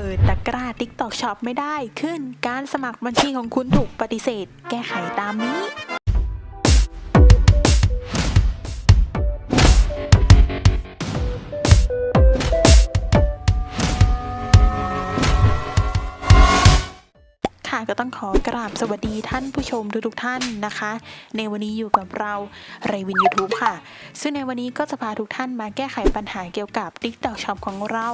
เปิดตะกร้า TikTok Shop ไม่ได้ขึ้น การสมัครบัญชีของคุณถูกปฏิเสธ แก้ไขตามนี้ ค่ะก็ต้องขอกราบสวัสดีท่านผู้ชมทุกๆท่านนะคะ ในวันนี้อยู่กับเราไรวิน YouTube ค่ะ ซึ่งในวันนี้ก็จะพาทุกท่านมาแก้ไขปัญหาเกี่ยวกับ TikTok Shop ของเรา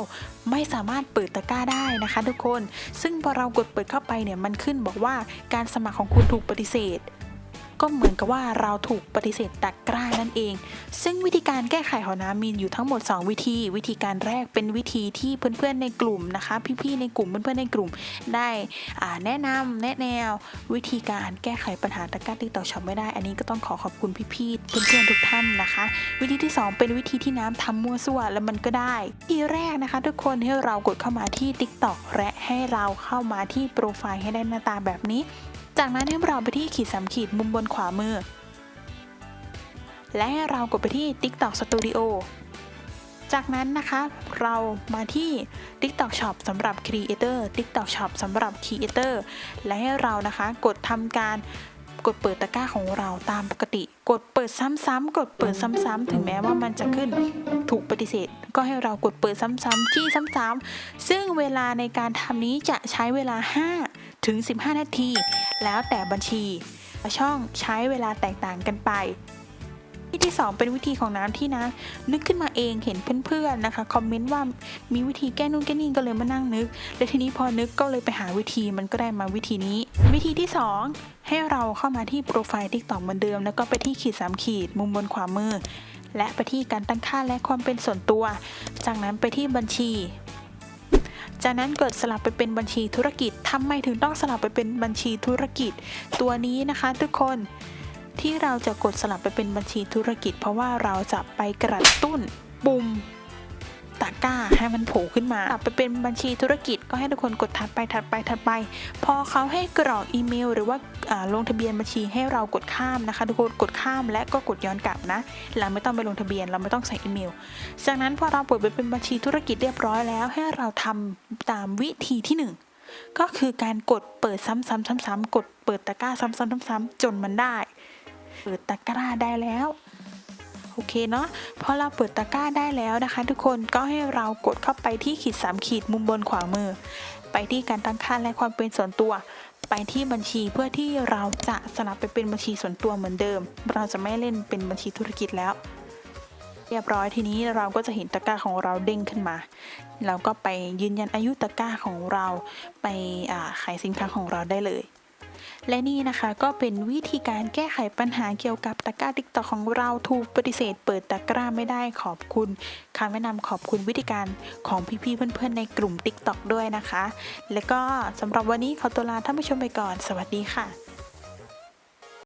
ไม่สามารถเปิดตะกร้าได้นะคะ ทุกคน ซึ่งพอเรากดเปิดเข้าไปเนี่ยมันขึ้นบอกว่าการสมัครของคุณถูกปฏิเสธ ก็เหมือนกับว่าเราถูกปฏิเสธตะกร้านั่นเอง ซึ่งวิธีการแก้ไขของน้ำมีอยู่ทั้งหมด 2 วิธี วิธีการแรกเป็นวิธีที่เพื่อนๆในกลุ่มนะคะ พี่ๆในกลุ่มเพื่อนๆในกลุ่มได้แนะนำแนะแนว วิธีการแก้ไขปัญหาตะกร้าติ๊กต่อช็อปไม่ได้ อันนี้ก็ต้องขอขอบคุณพี่ๆเพื่อนๆทุกท่านนะคะ วิธีที่ 2 เป็นวิธีที่น้ำทำมั่วซั่วแล้วมันก็ได้ทีแรกนะคะ ทุกคนให้เรากดเข้ามาที่ TikTok และให้เราเข้ามาที่โปรไฟล์ให้ได้หน้าตาแบบนี้ จากนั้นให้เราไปที่ขีดสามขีดมุมบนขวามือ และให้เรากดไปที่ TikTok Studio จากนั้นนะคะ เรามาที่ TikTok Shop สำหรับ Creator TikTok Shop สำหรับ Creator และให้เรานะคะกดทำการกดเปิดตะกร้าของเราตามปกติ กดเปิดซ้ำๆกดเปิดซ้ำๆถึงแม้ว่ามันจะขึ้นถูกปฏิเสธ ก็ให้เรากดเปิดซ้ำๆจี้ซ้ำๆซึ่งเวลาในการทำนี้จะใช้เวลา 5 ถึง 15 นาที แล้วแต่บัญชีช่องใช้เวลาแตกต่างกันไปวิธีที่ 2 เป็นวิธีของน้ำที่นะนึกขึ้นมาเองเห็นเพื่อนๆนะคะคอมเมนต์ว่ามีวิธีแก้นู่นแก้นี่ก็เลยมานั่งนึก และทีนี้พอนึกก็เลยไปหาวิธีมันก็ได้มาวิธีนี้ วิธีที่ 2 ให้เราเข้ามาที่โปรไฟล์ TikTok เหมือนเดิม แล้วก็ไปที่ขีด3ขีดมุมบนขวามือ และไปที่การตั้งค่าและความเป็นส่วนตัว จากนั้นไปที่บัญชี จากนั้นเกิดสลับไปเป็นบัญชีธุรกิจทำไมถึงต้องสลับไปเป็นบัญชีธุรกิจ ตัวนี้นะคะทุกคนที่เราจะกดสลับไปเป็นบัญชีธุรกิจ เพราะว่าเราจะไปกระตุ้นปุ่ม ตะกร้าให้มันโผล่ขึ้นมาสลับไปเป็นบัญชีธุรกิจก็ให้ทุกคนกดถัดไปถัดไปถัดไป พอเขาให้กรอกอีเมล หรือว่าาลงทะเบียนบัญชีให้เรากดข้ามนะคะ ทุกคนกดข้ามและก็กดย้อนกลับนะ เราไม่ต้องไปลงทะเบียนเราไม่ต้องใส่อีเมล จากนั้นพอเราเปิดไปเป็นบัญชีธุรกิจเรียบร้อยแล้วให้เราทำตามวิธีที่หนึ่งก็คือการกดเปิดซ้ำๆๆๆ กดเปิดตะกร้าซ้ำๆๆๆ จนมันได้ เปิดตะกร้าได้แล้ว โอเคเนาะพอเราเปิดตะกร้าได้แล้วนะคะ ทุกคนก็ให้เรากดเข้าไปที่ขีด3ขีดมุมบนขวามือ ไปที่การตั้งค่าและความเป็นส่วนตัว ไปที่บัญชีเพื่อที่เราจะสลับไปเป็นบัญชีส่วนตัวเหมือนเดิม เราจะไม่เล่นเป็นบัญชีธุรกิจแล้ว เรียบร้อยทีนี้เราก็จะเห็นตะกร้าของเราเด้งขึ้นมา เราก็ไปยืนยันอายุตะกร้าของเรา ไปขายสินค้าของเราได้เลย และนี่นะคะก็เป็นวิธีการแก้ไขปัญหาเกี่ยวกับตะกร้าติ๊กตอกของเราถูกปฏิเสธ เปิดตะกร้าไม่ได้ขอบคุณคำแนะนำขอบคุณวิธีการของพี่ๆเพื่อนๆในกลุ่มติ๊กต็อกด้วยนะคะ แล้วก็สำหรับวันนี้ขอตัวลาท่านผู้ชมไปก่อน สวัสดีค่ะ